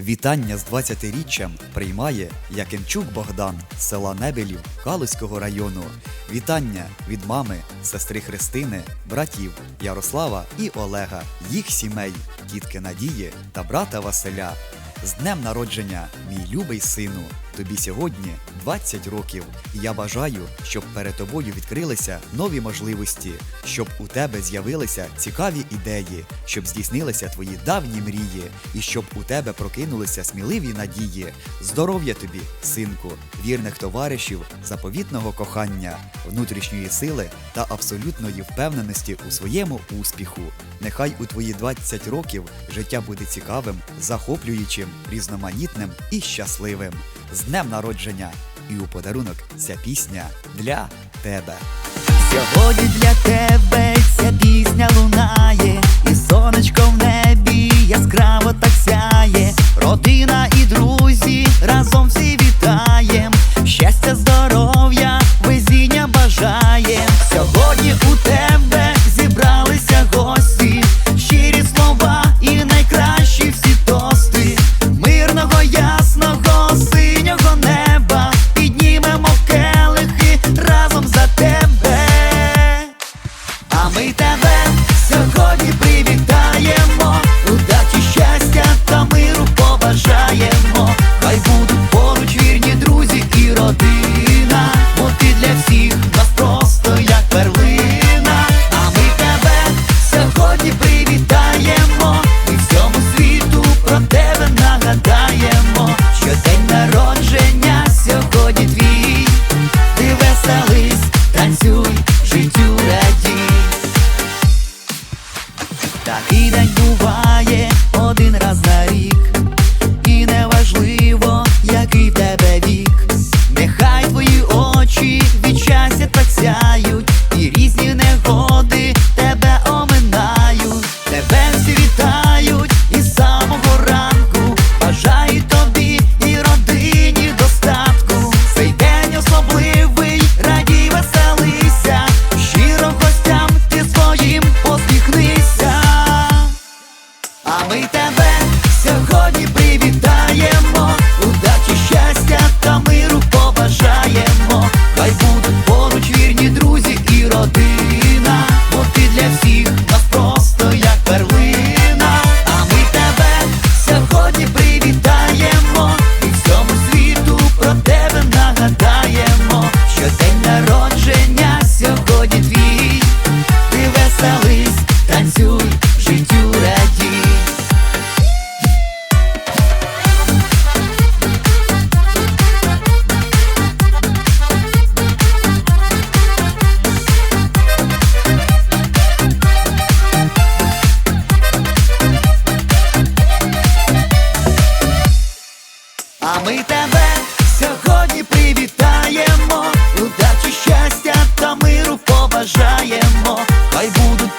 Вітання з 20-річчям приймає Якимчук Богдан з села Небелів Калузького району. Вітання від мами, сестри Христини, братів Ярослава і Олега, їх сімей, тітки Надії та брата Василя. З днем народження, мій любий сину! Тобі сьогодні 20 років, я бажаю, щоб перед тобою відкрилися нові можливості, щоб у тебе з'явилися цікаві ідеї, щоб здійснилися твої давні мрії, і щоб у тебе прокинулися сміливі надії, здоров'я тобі, синку, вірних товаришів, заповітного кохання, внутрішньої сили та абсолютної впевненості у своєму успіху. Нехай у твої 20 років життя буде цікавим, захоплюючим, різноманітним і щасливим. З днем народження! І у подарунок ця пісня для тебе. Сьогодні для тебе ця пісня лунає, і сонечко 那一段烛光 А ми тебе сьогодні привітаємо, А ми тебе сьогодні привітаємо, удачі щастя та миру побажаємо, хай будуть.